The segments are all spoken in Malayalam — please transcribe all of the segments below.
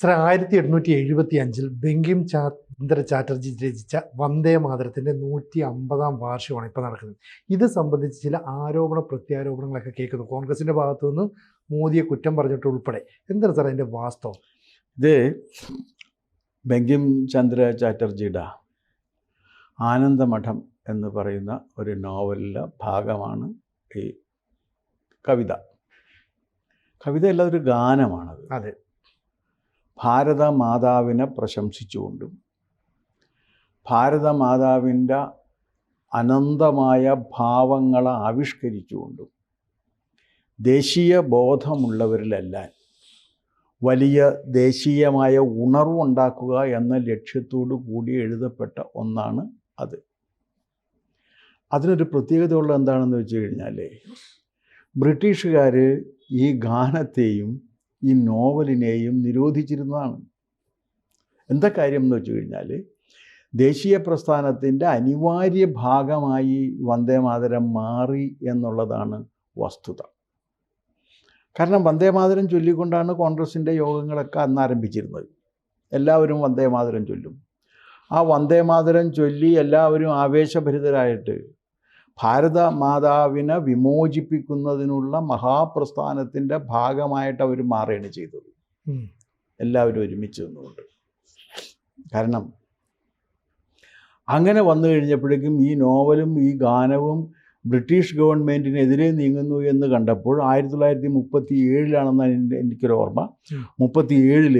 സർ ആയിരത്തി എണ്ണൂറ്റി എഴുപത്തി അഞ്ചിൽ ബെങ്കിം ചന്ദ്ര ചാറ്റർജി രചിച്ച വന്ദേ മാതരത്തിന്റെ നൂറ്റി അമ്പതാം വാർഷികമാണ് ഇപ്പോൾ നടക്കുന്നത്. ഇത് സംബന്ധിച്ച് ചില ആരോപണ പ്രത്യാരോപണങ്ങളൊക്കെ കേൾക്കുന്നു. കോൺഗ്രസിന്റെ ഭാഗത്തു നിന്ന് മോദിയെ കുറ്റം പറഞ്ഞിട്ട് ഉൾപ്പെടെ. എന്താണ് സാർ അതിന്റെ വാസ്തവം? ഇത് ബെങ്കിം ചന്ദ്ര ചാറ്റർജിയുടെ ആനന്ദമഠം എന്ന് പറയുന്ന ഒരു നോവലിലെ ഭാഗമാണ് ഈ കവിത. കവിതയല്ല ഒരു ഗാനമാണത്. അതെ. ഭാരത മാതാവിനെ പ്രശംസിച്ചുകൊണ്ടും ഭാരതമാതാവിന്റെ അനന്തമായ ഭാവങ്ങളെ ആവിഷ്കരിച്ചുകൊണ്ടും ദേശീയ ബോധമുള്ളവരിലെല്ലാം വലിയ ദേശീയമായ ഉണർവുണ്ടാക്കുക എന്ന ലക്ഷ്യത്തോടു കൂടി എഴുതപ്പെട്ട ഒന്നാണ് അത്. അതിനൊരു പ്രത്യേകതയുള്ള എന്താണെന്ന് വെച്ച് കഴിഞ്ഞാൽ ബ്രിട്ടീഷുകാർ ഈ ഗാനത്തെയും ഈ നോവലിനെയും നിരോധിച്ചിരുന്നതാണ്. എന്താ കാര്യം എന്ന് വെച്ച് കഴിഞ്ഞാൽ ദേശീയ പ്രസ്ഥാനത്തിന്റെ അനിവാര്യ ഭാഗമായി വന്ദേമാതരം മാറി എന്നുള്ളതാണ് വസ്തുത. കാരണം വന്ദേമാതരം ചൊല്ലിക്കൊണ്ടാണ് കോൺഗ്രസിന്റെ യോഗങ്ങളൊക്കെ അന്ന് ആരംഭിച്ചിരുന്നത്. എല്ലാവരും വന്ദേമാതരം ചൊല്ലും. ആ വന്ദേമാതരം ചൊല്ലി എല്ലാവരും ആവേശഭരിതരായിട്ട് ഭാരത മാതാവിനെ വിമോചിപ്പിക്കുന്നതിനുള്ള മഹാപ്രസ്ഥാനത്തിന്റെ ഭാഗമായിട്ട് അവർ മാറുകയാണ് ചെയ്തത്. എല്ലാവരും ഒരുമിച്ച് നിന്നുകൊണ്ട്. കാരണം അങ്ങനെ വന്നു കഴിഞ്ഞപ്പോഴേക്കും ഈ നോവലും ഈ ഗാനവും ബ്രിട്ടീഷ് ഗവൺമെന്റിനെതിരെ നീങ്ങുന്നു എന്ന് കണ്ടപ്പോൾ ആയിരത്തി തൊള്ളായിരത്തി മുപ്പത്തി ഏഴിലാണെന്നാണ് എനിക്കൊരു ഓർമ്മ. മുപ്പത്തി ഏഴിൽ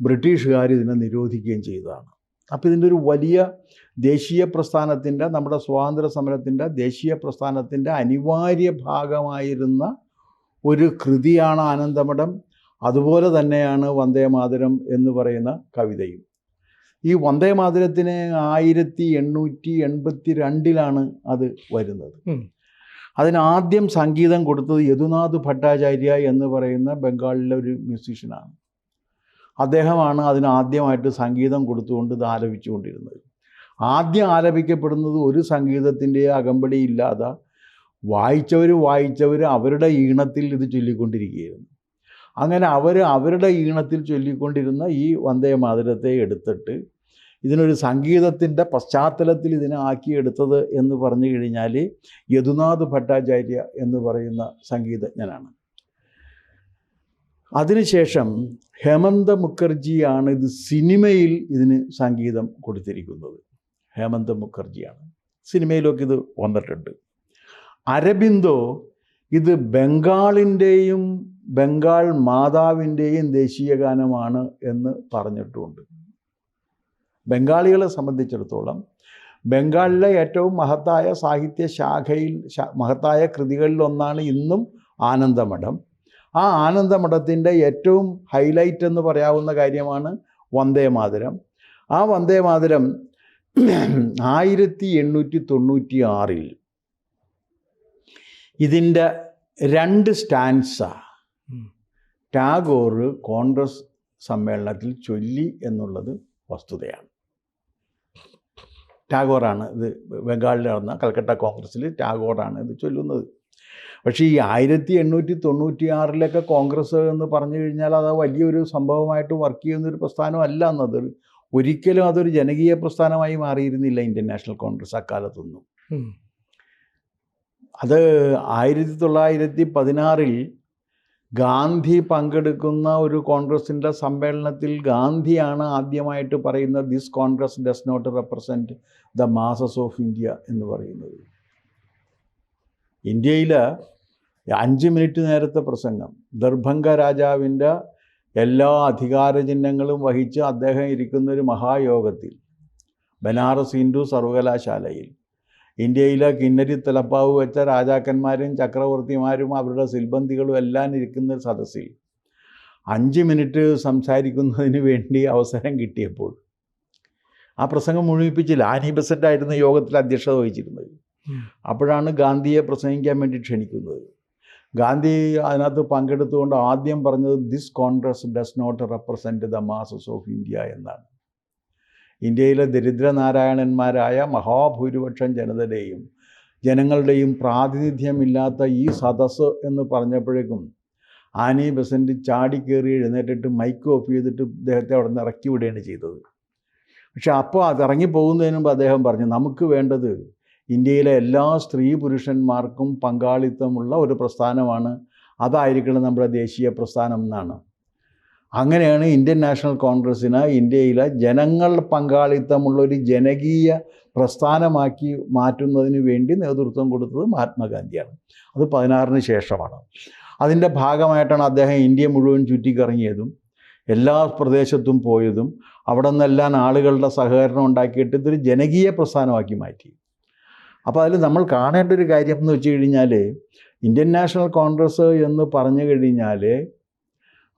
ബ്രിട്ടീഷുകാർ ഇതിനെ നിരോധിക്കുകയും ചെയ്തതാണ്. അപ്പോൾ ഇതിന്റെ ഒരു വലിയ ദേശീയ പ്രസ്ഥാനത്തിന്റെ നമ്മുടെ സ്വാതന്ത്ര്യ സമരത്തിന്റെ ദേശീയ പ്രസ്ഥാനത്തിന്റെ അനിവാര്യ ഭാഗമായിരുന്ന ഒരു കൃതിയാണ് ആനന്ദമഠം. അതുപോലെ തന്നെയാണ് വന്ദേമാതരം എന്ന് പറയുന്ന കവിതയും. ഈ വന്ദേമാതരത്തിന് ആയിരത്തി എണ്ണൂറ്റി എൺപത്തി രണ്ടിലാണ് അത് വരുന്നത്. അതിനാദ്യം സംഗീതം കൊടുത്തത് യദുനാഥ് ഭട്ടാചാര്യ എന്ന് പറയുന്ന ബംഗാളിലെ ഒരു മ്യൂസീഷ്യനാണ് അദ്ദേഹമാണ് അതിനാദ്യമായിട്ട് സംഗീതം കൊടുത്തുകൊണ്ട് ഇത് ആലപിച്ചുകൊണ്ടിരുന്നത്. ആദ്യം ആലപിക്കപ്പെടുന്നത് ഒരു സംഗീതത്തിന്റെ അകമ്പടി ഇല്ലാതെ വായിച്ചവർ വായിച്ചവർ അവരുടെ ഈണത്തിൽ ഇത് ചൊല്ലിക്കൊണ്ടിരിക്കുകയായിരുന്നു. അങ്ങനെ അവർ അവരുടെ ഈണത്തിൽ ചൊല്ലിക്കൊണ്ടിരുന്ന ഈ വന്ദേ മാതരത്തെ എടുത്തിട്ട് ഇതിനൊരു സംഗീതത്തിന്റെ പശ്ചാത്തലത്തിൽ ഇതിനെ ആക്കിയെടുത്തത് എന്ന് പറഞ്ഞു കഴിഞ്ഞാൽ യദുനാഥ് ഭട്ടാചാര്യ എന്ന് പറയുന്ന സംഗീതജ്ഞനാണ്. അതിനുശേഷം ഹേമന്ത മുഖർജിയാണ് ഇത് സിനിമയിൽ ഇതിന് സംഗീതം കൊടുത്തിരിക്കുന്നത്. ഹേമന്ത മുഖർജിയാണ്. സിനിമയിലൊക്കെ ഇത് വന്നിട്ടുണ്ട്. അരബിന്ദോ ഇത് ബംഗാളിന്റെയും ബംഗാൾ മാതാവിന്റെയും ദേശീയ ഗാനമാണ് എന്ന് പറഞ്ഞിട്ടുമുണ്ട് ബംഗാളികളെ സംബന്ധിച്ചിടത്തോളം ബംഗാളിലെ ഏറ്റവും മഹത്തായ സാഹിത്യ ശാഖയിൽ മഹത്തായ കൃതികളിലൊന്നാണ് ഇന്നും ആനന്ദമഠം. ആ ആനന്ദമഠത്തിന്റെ ഏറ്റവും ഹൈലൈറ്റ് എന്ന് പറയാവുന്ന കാര്യമാണ് വന്ദേ മാതരം. ആ വന്ദേ മാതരം ആയിരത്തി എണ്ണൂറ്റി തൊണ്ണൂറ്റി ആറിൽ ഇതിന്റെ രണ്ട് സ്റ്റാൻസ. ടാഗോർ കോൺഗ്രസ് സമ്മേളനത്തിൽ ചൊല്ലി എന്നുള്ളത് വസ്തുതയാണ്. ടാഗോറാണ് ഇത് ബംഗാളിൽ നടന്ന കൽക്കട്ട കോൺഗ്രസ്സിൽ ടാഗോറാണ് ഇത് ചൊല്ലുന്നത്. പക്ഷേ ഈ ആയിരത്തി എണ്ണൂറ്റി തൊണ്ണൂറ്റി ആറിലൊക്കെ കോൺഗ്രസ് എന്ന് പറഞ്ഞു കഴിഞ്ഞാൽ അത് വലിയൊരു സംഭവമായിട്ട് വർക്ക് ചെയ്യുന്നൊരു പ്രസ്ഥാനമല്ല എന്നത് ഒരിക്കലും അതൊരു ജനകീയ പ്രസ്ഥാനമായി മാറിയിരുന്നില്ല ഇന്ത്യൻ നാഷണൽ കോൺഗ്രസ് അക്കാലത്തൊന്നും. അത് ആയിരത്തി തൊള്ളായിരത്തി പതിനാറിൽ ഗാന്ധി പങ്കെടുക്കുന്ന ഒരു കോൺഗ്രസിന്റെ സമ്മേളനത്തിൽ ഗാന്ധിയാണ് ആദ്യമായിട്ട് പറയുന്നത് this Congress does not represent the masses of India എന്ന് പറയുന്നത്. ഇന്ത്യയിൽ അഞ്ച് മിനിറ്റ് നേരത്തെ പ്രസംഗം. ദർഭംഗ രാജാവിന്റെ എല്ലാ അധികാര ചിഹ്നങ്ങളും വഹിച്ച് അദ്ദേഹം ഇരിക്കുന്ന ഒരു മഹായോഗത്തിൽ ബനാറസ് ഹിന്ദു സർവകലാശാലയിൽ. ഇന്ത്യയിലെ കിന്നരി തലപ്പാവ് വെച്ച രാജാക്കന്മാരും ചക്രവർത്തിമാരും അവരുടെ സിൽബന്തികളും എല്ലാം ഇരിക്കുന്ന ഒരു സദസ്സിൽ അഞ്ച് മിനിറ്റ് സംസാരിക്കുന്നതിന് വേണ്ടി അവസരം കിട്ടിയപ്പോൾ ആ പ്രസംഗം മുഴുവിപ്പിച്ചില്ല. ആനി ബസന്റായിരുന്നു യോഗത്തിൽ അധ്യക്ഷത വഹിച്ചിരുന്നത്. അപ്പോഴാണ് ഗാന്ധിയെ പ്രസംഗിക്കാൻ വേണ്ടി ക്ഷണിക്കുന്നത്. ഗാന്ധി അതിനകത്ത് പങ്കെടുത്തുകൊണ്ട് ആദ്യം പറഞ്ഞത് this Congress does not represent the masses of India എന്നാണ്. ഇന്ത്യയിലെ ദരിദ്രനാരായണന്മാരായ മഹാഭൂരിപക്ഷം ജനതയുടെയും ജനങ്ങളുടെയും പ്രാതിനിധ്യമില്ലാത്ത ഈ സദസ്സ് എന്ന് പറഞ്ഞപ്പോഴേക്കും ആനി ബസന്റ് ചാടിക്കേറി എഴുന്നേറ്റിട്ട് മൈക്ക് ഓഫ് ചെയ്തിട്ട് അദ്ദേഹത്തെ അവിടെ നിന്ന് ഇറക്കി വിടുകയാണ് ചെയ്തത്. പക്ഷെ അപ്പോൾ അത് ഇറങ്ങി പോകുന്നതിന് മുമ്പ് അദ്ദേഹം പറഞ്ഞു നമുക്ക് വേണ്ടത് ഇന്ത്യയിലെ എല്ലാ സ്ത്രീ പുരുഷന്മാർക്കും പങ്കാളിത്തമുള്ള ഒരു പ്രസ്ഥാനമാണ്. അതായിരിക്കണം നമ്മുടെ ദേശീയ പ്രസ്ഥാനം എന്നാണ്. അങ്ങനെയാണ് ഇന്ത്യൻ നാഷണൽ കോൺഗ്രസ്സിന് ഇന്ത്യയിലെ ജനങ്ങൾ പങ്കാളിത്തമുള്ള ഒരു ജനകീയ പ്രസ്ഥാനമാക്കി മാറ്റുന്നതിന് വേണ്ടി നേതൃത്വം കൊടുത്തത് മഹാത്മാഗാന്ധിയാണ്. അത് പതിനാറിന് ശേഷമാണ്. അതിന്റെ ഭാഗമായിട്ടാണ് അദ്ദേഹം ഇന്ത്യ മുഴുവൻ ചുറ്റിക്കറങ്ങിയതും എല്ലാ പ്രദേശത്തും പോയതും അവിടെ നിന്നെല്ലാം ആളുകളുടെ സഹകരണം ഉണ്ടാക്കിയിട്ട് ഇതൊരു ജനകീയ പ്രസ്ഥാനമാക്കി മാറ്റി. അപ്പോൾ അതിൽ നമ്മൾ കാണേണ്ട ഒരു കാര്യം എന്ന് വെച്ച് കഴിഞ്ഞാൽ ഇന്ത്യൻ നാഷണൽ കോൺഗ്രസ് എന്ന് പറഞ്ഞു കഴിഞ്ഞാൽ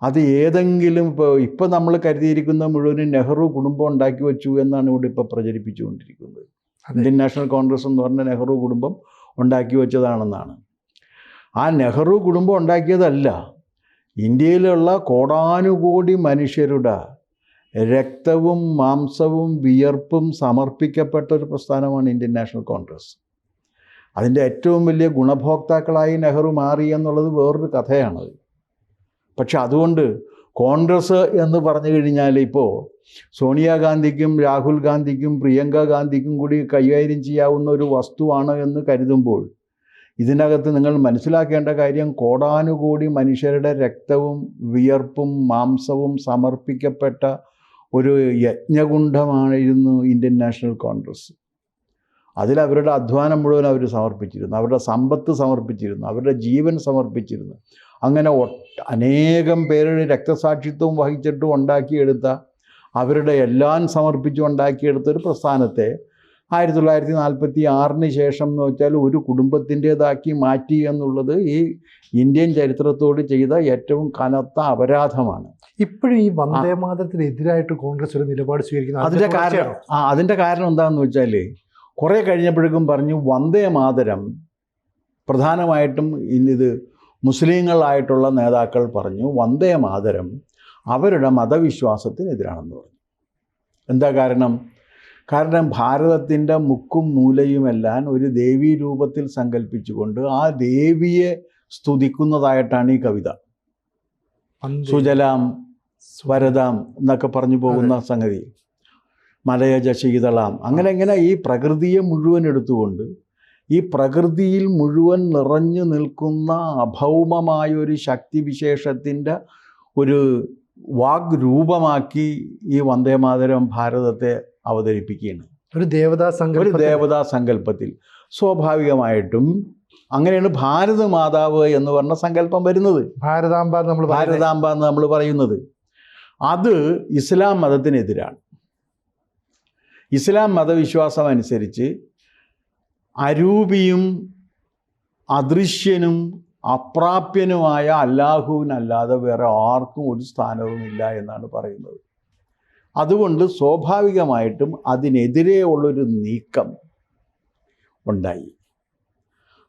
അത് ഏതെങ്കിലും ഇപ്പോൾ ഇപ്പോൾ നമ്മൾ കരുതിയിരിക്കുന്ന മുഴുവനും നെഹ്റു കുടുംബം ഉണ്ടാക്കി വെച്ചു എന്നാണ് ഇവിടെ ഇപ്പോൾ പ്രചരിപ്പിച്ചുകൊണ്ടിരിക്കുന്നത്. ഇന്ത്യൻ നാഷണൽ കോൺഗ്രസ് എന്ന് പറഞ്ഞ നെഹ്റു കുടുംബം ഉണ്ടാക്കി വെച്ചതാണെന്നാണ്. ആ നെഹ്റു കുടുംബം ഉണ്ടാക്കിയതല്ല. ഇന്ത്യയിലുള്ള കോടാനുകോടി മനുഷ്യരുടെ രക്തവും മാംസവും വിയർപ്പും സമർപ്പിക്കപ്പെട്ട ഒരു പ്രസ്ഥാനമാണ് ഇന്ത്യൻ നാഷണൽ കോൺഗ്രസ്. അതിന്റെ ഏറ്റവും വലിയ ഗുണഭോക്താക്കളായി നെഹ്റു മാറി എന്നുള്ളത് വേറൊരു കഥയാണ്. പക്ഷെ അതുകൊണ്ട് കോൺഗ്രസ് എന്ന് പറഞ്ഞു കഴിഞ്ഞാൽ ഇപ്പോൾ സോണിയാഗാന്ധിക്കും രാഹുൽ ഗാന്ധിക്കും പ്രിയങ്ക ഗാന്ധിക്കും കൂടി കൈകാര്യം ചെയ്യാവുന്ന ഒരു വസ്തുവാണ് എന്ന് കരുതുമ്പോൾ ഇതിനകത്ത് നിങ്ങൾ മനസ്സിലാക്കേണ്ട കാര്യം കോടാനുകോടി മനുഷ്യരുടെ രക്തവും വിയർപ്പും മാംസവും സമർപ്പിക്കപ്പെട്ട ഒരു യജ്ഞകുണ്ഡമായിരുന്നു ഇന്ത്യൻ നാഷണൽ കോൺഗ്രസ്. അതിൽ അവരുടെ അധ്വാനം മുഴുവൻ അവർ സമർപ്പിച്ചിരുന്നു. അവരുടെ സമ്പത്ത് സമർപ്പിച്ചിരുന്നു. അവരുടെ ജീവൻ സമർപ്പിച്ചിരുന്നു. അങ്ങനെ അനേകം പേരുടെ രക്തസാക്ഷിത്വം വഹിച്ചിട്ടും ഉണ്ടാക്കിയെടുത്ത അവരുടെ എല്ലാം സമർപ്പിച്ചു ഉണ്ടാക്കിയെടുത്ത ഒരു പ്രസ്ഥാനത്തെ ആയിരത്തി തൊള്ളായിരത്തി നാൽപ്പത്തി ആറിന് ശേഷം എന്ന് വെച്ചാൽ ഒരു കുടുംബത്തിന്റേതാക്കി മാറ്റി എന്നുള്ളത് ഈ ഇന്ത്യൻ ചരിത്രത്തോട് ചെയ്ത ഏറ്റവും കനത്ത അപരാധമാണ്. ഇപ്പോഴും ഈ വന്ദേ മാതരത്തിനെതിരായിട്ട് കോൺഗ്രസ് ഒരു നിലപാട് സ്വീകരിക്കുന്നത് അതിന്റെ അതിന്റെ കാരണം? ആ അതിന്റെ കാരണം എന്താണെന്ന് വെച്ചാൽ കുറേ കഴിഞ്ഞപ്പോഴേക്കും പറഞ്ഞു വന്ദേ മാതരം പ്രധാനമായിട്ടും ഇന്നിത് മുസ്ലിങ്ങളായിട്ടുള്ള നേതാക്കൾ പറഞ്ഞു വന്ദേ മാതരം അവരുടെ മതവിശ്വാസത്തിനെതിരാണെന്ന് പറഞ്ഞു. എന്താ കാരണം? കാരണം ഭാരതത്തിന്റെ മുക്കും മൂലയുമെല്ലാം ഒരു ദേവീ രൂപത്തിൽ സങ്കല്പിച്ചുകൊണ്ട് ആ ദേവിയെ സ്തുതിക്കുന്നതായിട്ടാണ് ഈ കവിത. സുജലാം വരദാം എന്നൊക്കെ പറഞ്ഞു പോകുന്ന സംഗതി. മലയജ ശീതളാം അങ്ങനെ ഇങ്ങനെ ഈ പ്രകൃതിയെ മുഴുവൻ എടുത്തുകൊണ്ട് ഈ പ്രകൃതിയിൽ മുഴുവൻ നിറഞ്ഞു നിൽക്കുന്ന അഭൗമമായ ഒരു ശക്തിവിശേഷത്തിന്റെ ഒരു വാഗ് രൂപമാക്കി ഈ വന്ദേമാതരം ഭാരതത്തെ അവതരിപ്പിക്കുകയാണ്. ഒരു ദേവതാ ഒരു സങ്കല്പത്തിൽ ദേവതാ സങ്കല്പത്തിൽ. സ്വാഭാവികമായിട്ടും അങ്ങനെയാണ് ഭാരത മാതാവ് എന്ന് പറഞ്ഞ സങ്കല്പം വരുന്നത്. ഭാരതാംബ നമ്മൾ ഭാരതാംബ എന്ന് നമ്മൾ പറയുന്നത്. അത് ഇസ്ലാം മതത്തിനെതിരാണ്. ഇസ്ലാം മതവിശ്വാസം അനുസരിച്ച് അരൂപിയും അദൃശ്യനും അപ്രാപ്യനുമായ അല്ലാഹുവിനല്ലാതെ വേറെ ആർക്കും ഒരു സ്ഥാനവുമില്ല എന്നാണ് പറയുന്നത്. അതുകൊണ്ട് സ്വാഭാവികമായിട്ടും അതിനെതിരെ ഉള്ളൊരു നീക്കം ഉണ്ടായി.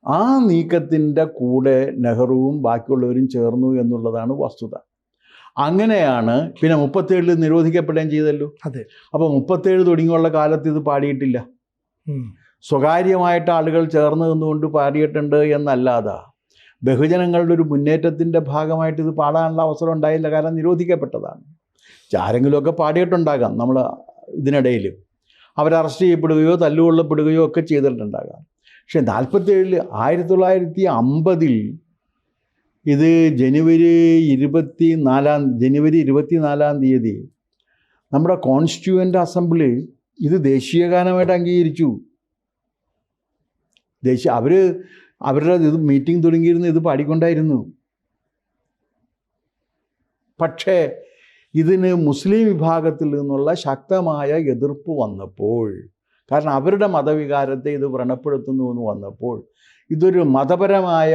ആ നീക്കത്തിന്റെ കൂടെ നെഹ്റുവും ബാക്കിയുള്ളവരും ചേർന്നു എന്നുള്ളതാണ് വസ്തുത. അങ്ങനെയാണ് പിന്നെ മുപ്പത്തേഴിൽ നിരോധിക്കപ്പെടുകയും ചെയ്തല്ലോ. അതെ. അപ്പോൾ മുപ്പത്തേഴ് തുടങ്ങിയുള്ള കാലത്ത് ഇത് പാടിയിട്ടില്ല. സ്വകാര്യമായിട്ട് ആളുകൾ ചേർന്ന് നിന്നുകൊണ്ട് പാടിയിട്ടുണ്ട് എന്നല്ലാതെ. ബഹുജനങ്ങളുടെ ഒരു മുന്നേറ്റത്തിന്റെ ഭാഗമായിട്ട് ഇത് പാടാനുള്ള അവസരം ഉണ്ടായില്ല. കാരണം നിരോധിക്കപ്പെട്ടതാണ്. ആരെങ്കിലുമൊക്കെ പാടിയിട്ടുണ്ടാകാം നമ്മൾ ഇതിനിടയിൽ അവർ അറസ്റ്റ് ചെയ്യപ്പെടുകയോ തല്ലുകൊള്ളപ്പെടുകയോ ഒക്കെ ചെയ്തിട്ടുണ്ടാകാം. പക്ഷേ നാൽപ്പത്തേഴിൽ ആയിരത്തി തൊള്ളായിരത്തി അമ്പതിൽ ഇത് ജനുവരി ഇരുപത്തി നാലാം ജനുവരി ഇരുപത്തി നാലാം തീയതി നമ്മുടെ കോൺസ്റ്റിറ്റ്യൂവന്റ് അസംബ്ലി ഇത് ദേശീയ ഗാനമായിട്ട് അംഗീകരിച്ചു. ദേശീയ അവർ അവരുടെ ഇത് മീറ്റിംഗ് തുടങ്ങിയിരുന്ന ഇത് പാടിക്കൊണ്ടായിരുന്നു. പക്ഷേ ഇതിന് മുസ്ലിം വിഭാഗത്തിൽ നിന്നുള്ള ശക്തമായ എതിർപ്പ് വന്നപ്പോൾ കാരണം അവരുടെ മതവികാരത്തെ ഇത് വ്രണപ്പെടുത്തുന്നു എന്ന് വന്നപ്പോൾ ഇതൊരു മതപരമായ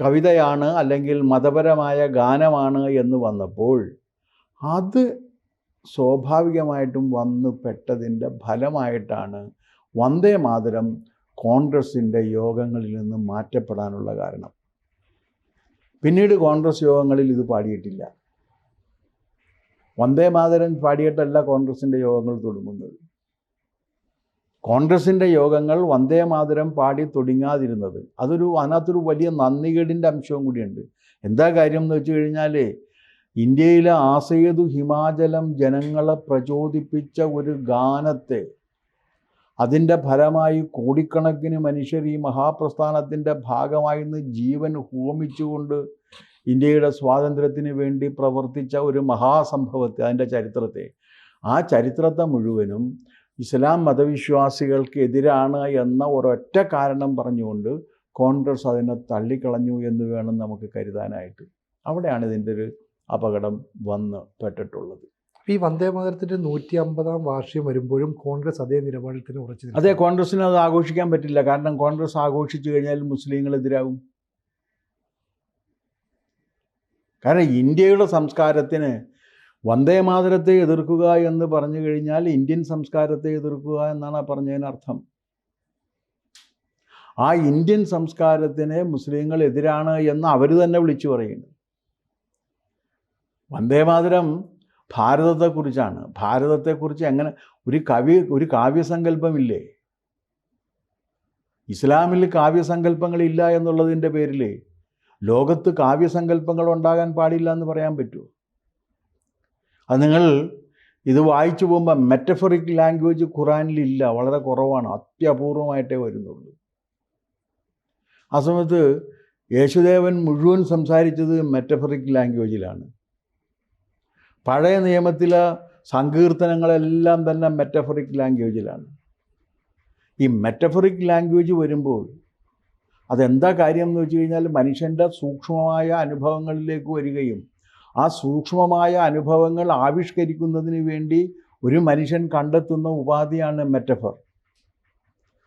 കവിതയാണ് അല്ലെങ്കിൽ മതപരമായ ഗാനമാണ് എന്ന് വന്നപ്പോൾ അത് സ്വാഭാവികമായിട്ടും വന്നു പെട്ടതിന്റെ ഫലമായിട്ടാണ് വന്ദേ മാതരം കോൺഗ്രസിന്റെ യോഗങ്ങളിൽ നിന്ന് മാറ്റപ്പെടാനുള്ള കാരണം. പിന്നീട് കോൺഗ്രസ് യോഗങ്ങളിൽ ഇത് പാടിയിട്ടില്ല. വന്ദേ മാതരം പാടിയിട്ടല്ല കോൺഗ്രസിന്റെ യോഗങ്ങൾ തുടങ്ങുന്നത്. കോൺഗ്രസിന്റെ യോഗങ്ങൾ വന്ദേ മാതരം പാടി തുടങ്ങാതിരുന്നത് അതൊരു അതിനകത്തൊരു വലിയ നന്ദികേടിന്റെ അംശവും കൂടിയുണ്ട്. എന്താ കാര്യം എന്ന് വെച്ച് കഴിഞ്ഞാൽ ഇന്ത്യയിലെ ആസേതു ഹിമാചലം ജനങ്ങളെ പ്രചോദിപ്പിച്ച ഒരു ഗാനത്തെ അതിന്റെ ഫലമായി കോടിക്കണക്കിന് മനുഷ്യർ ഈ മഹാപ്രസ്ഥാനത്തിന്റെ ഭാഗമായി നിന്ന് ജീവൻ ഹോമിച്ചുകൊണ്ട് ഇന്ത്യയുടെ സ്വാതന്ത്ര്യത്തിന് വേണ്ടി പ്രവർത്തിച്ച ഒരു മഹാസംഭവത്തെ അതിന്റെ ചരിത്രത്തെ. ആ ചരിത്രത്തെ മുഴുവനും ഇസ്ലാം മതവിശ്വാസികൾക്ക് എതിരാണ് എന്ന ഒരൊറ്റ കാരണം പറഞ്ഞുകൊണ്ട് കോൺഗ്രസ് അതിനെ തള്ളിക്കളഞ്ഞു എന്ന് വേണം നമുക്ക് കരുതാനായിട്ട്. അവിടെയാണ് ഇതിന്റെ ഒരു അപകടം വന്ന് പെട്ടിട്ടുള്ളത്. ഈ വന്ദേ മാതരത്തിന്റെ നൂറ്റി അമ്പതാം വാർഷികം വരുമ്പോഴും കോൺഗ്രസ് അതേ നിലപാടിൽ തന്നെ ഉറച്ചു. അതെ കോൺഗ്രസ്സിന് അത് ആഘോഷിക്കാൻ പറ്റില്ല. കാരണം കോൺഗ്രസ് ആഘോഷിച്ചു കഴിഞ്ഞാൽ മുസ്ലിങ്ങൾ എതിരാകും. കാരണം ഇന്ത്യയുടെ സംസ്കാരത്തിന് വന്ദേ മാതരത്തെ എതിർക്കുക എന്ന് പറഞ്ഞു കഴിഞ്ഞാൽ ഇന്ത്യൻ സംസ്കാരത്തെ എതിർക്കുക എന്നാണ് ആ പറഞ്ഞതിനർത്ഥം ആ ഇന്ത്യൻ സംസ്കാരത്തിന് മുസ്ലിങ്ങൾ എതിരാണ് എന്ന് അവർ തന്നെ വിളിച്ചു പറയുന്നു. വന്ദേ മാതരം ഭാരതത്തെക്കുറിച്ചാണ്. ഭാരതത്തെക്കുറിച്ച് എങ്ങനെ ഒരു കവി ഒരു കാവ്യസങ്കല്പമില്ലേ? ഇസ്ലാമിൽ കാവ്യസങ്കല്പങ്ങളില്ല എന്നുള്ളതിന്റെ പേരിൽ ലോകത്ത് കാവ്യസങ്കല്പങ്ങൾ ഉണ്ടാകാൻ പാടില്ല എന്ന് പറയാൻ പറ്റുമോ? അത് നിങ്ങൾ ഇത് വായിച്ചു പോകുമ്പോൾ മെറ്റഫറിക് ലാംഗ്വേജ് ഖുറാനിലില്ല വളരെ കുറവാണ് അത്യപൂർവമായിട്ടേ വരുന്നുള്ളൂ. ആ സമയത്ത് യേശുദേവൻ മുഴുവൻ സംസാരിച്ചത് മെറ്റഫറിക് ലാംഗ്വേജിലാണ് പഴയ നിയമത്തിലെ സങ്കീർത്തനങ്ങളെല്ലാം തന്നെ മെറ്റഫറിക് ലാംഗ്വേജിലാണ് ഈ മെറ്റഫറിക് ലാംഗ്വേജ് വരുമ്പോൾ അതെന്താ കാര്യം എന്ന് വെച്ച് കഴിഞ്ഞാൽ മനുഷ്യന്റെ സൂക്ഷ്മമായ അനുഭവങ്ങളിലേക്ക് വരികയും ആ സൂക്ഷ്മമായ അനുഭവങ്ങൾ ആവിഷ്കരിക്കുന്നതിന് വേണ്ടി ഒരു മനുഷ്യൻ കണ്ടെത്തുന്ന ഉപാധിയാണ് മെറ്റഫർ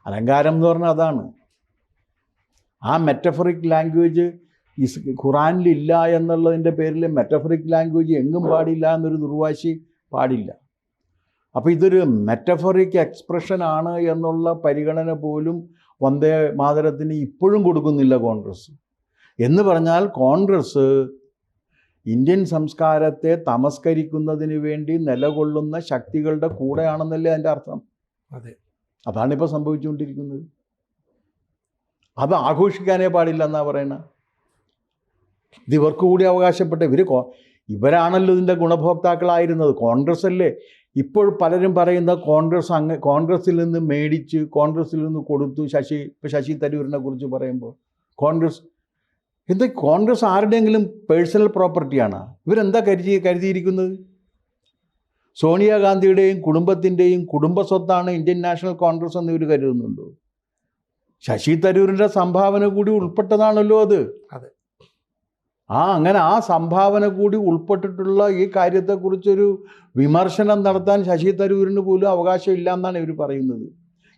അലങ്കാരം എന്ന് പറഞ്ഞാൽ അതാണ്. ആ മെറ്റഫറിക് ലാംഗ്വേജ് ഇസ് ഖുറാനിലില്ല എന്നുള്ളതിന്റെ പേരിൽ മെറ്റഫറിക് ലാംഗ്വേജ് എങ്ങും പാടില്ല എന്നൊരു ദുർവാശി പാടില്ല. അപ്പോൾ ഇതൊരു മെറ്റഫറിക് എക്സ്പ്രഷൻ ആണ് എന്നുള്ള പരിഗണന പോലും വന്ദേ മാതരത്തിന് ഇപ്പോഴും കൊടുക്കുന്നില്ല കോൺഗ്രസ്. എന്ന് പറഞ്ഞാൽ കോൺഗ്രസ് ഇന്ത്യൻ സംസ്കാരത്തെ തമസ്കരിക്കുന്നതിന് വേണ്ടി നിലകൊള്ളുന്ന ശക്തികളുടെ കൂടെയാണെന്നല്ലേ അതിന്റെ അർത്ഥം. അതെ. അതാണിപ്പോൾ സംഭവിച്ചുകൊണ്ടിരിക്കുന്നത്. അത് ആഘോഷിക്കാനേ പാടില്ല എന്നാ പറയണത് ഇത് ഇവർക്ക് കൂടി അവകാശപ്പെട്ട ഇവർ ഇവരാണല്ലോ ഇതിന്റെ ഗുണഭോക്താക്കളായിരുന്നത്. കോൺഗ്രസ് അല്ലേ? ഇപ്പോൾ പലരും പറയുന്ന കോൺഗ്രസ് അങ്ങ് കോൺഗ്രസിൽ നിന്ന് മേടിച്ച് കോൺഗ്രസിൽ നിന്ന് കൊടുത്തു ശശി ഇപ്പോൾ ശശി തരൂരിനെ കുറിച്ച് പറയുമ്പോൾ കോൺഗ്രസ് എന്താ കോൺഗ്രസ് ആരുടെയെങ്കിലും പേഴ്സണൽ പ്രോപ്പർട്ടിയാണ്? ഇവരെന്താ കരുതി കരുതിയിരിക്കുന്നത്? സോണിയാഗാന്ധിയുടെയും കുടുംബത്തിന്റെയും കുടുംബ സ്വത്താണ് ഇന്ത്യൻ നാഷണൽ കോൺഗ്രസ് എന്ന് ഇവർ കരുതുന്നുണ്ടോ? ശശി തരൂരിന്റെ സംഭാവന കൂടി ഉൾപ്പെട്ടതാണല്ലോ അത്. അതെ. ആ അങ്ങനെ ആ സംഭാവന കൂടി ഉൾപ്പെട്ടിട്ടുള്ള ഈ കാര്യത്തെക്കുറിച്ചൊരു വിമർശനം നടത്താൻ ശശി തരൂരിന് പോലും അവകാശമില്ല എന്നാണ് ഇവർ പറയുന്നത്.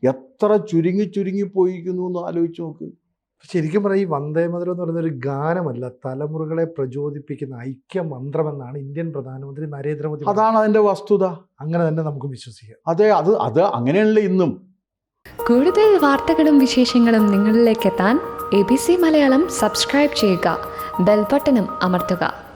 എത്ര ചുരുങ്ങി ചുരുങ്ങി പോയിരിക്കുന്നു എന്ന് ആലോചിച്ച് നോക്ക്. ശരിക്കും പറഞ്ഞാൽ ഈ വന്ദേ മാതരം എന്ന് പറയുന്ന ഒരു ഗാനമല്ല തലമുറകളെ പ്രചോദിപ്പിക്കുന്ന ഐക്യമന്ത്രമെന്നാണ് ഇന്ത്യൻ പ്രധാനമന്ത്രി നരേന്ദ്രമോദി. അതാണ് അതിന്റെ വസ്തുത. അങ്ങനെ തന്നെ നമുക്ക് വിശ്വസിക്കാം. അതെ അത് അത് അങ്ങനെയുള്ള ഇന്നും? കൂടുതൽ വാർത്തകളും വിശേഷങ്ങളും നിങ്ങളിലേക്ക് എത്താൻ A B C Malayalam subscribe ചെയ്യുക ബെൽബട്ടനും അമർത്തുക.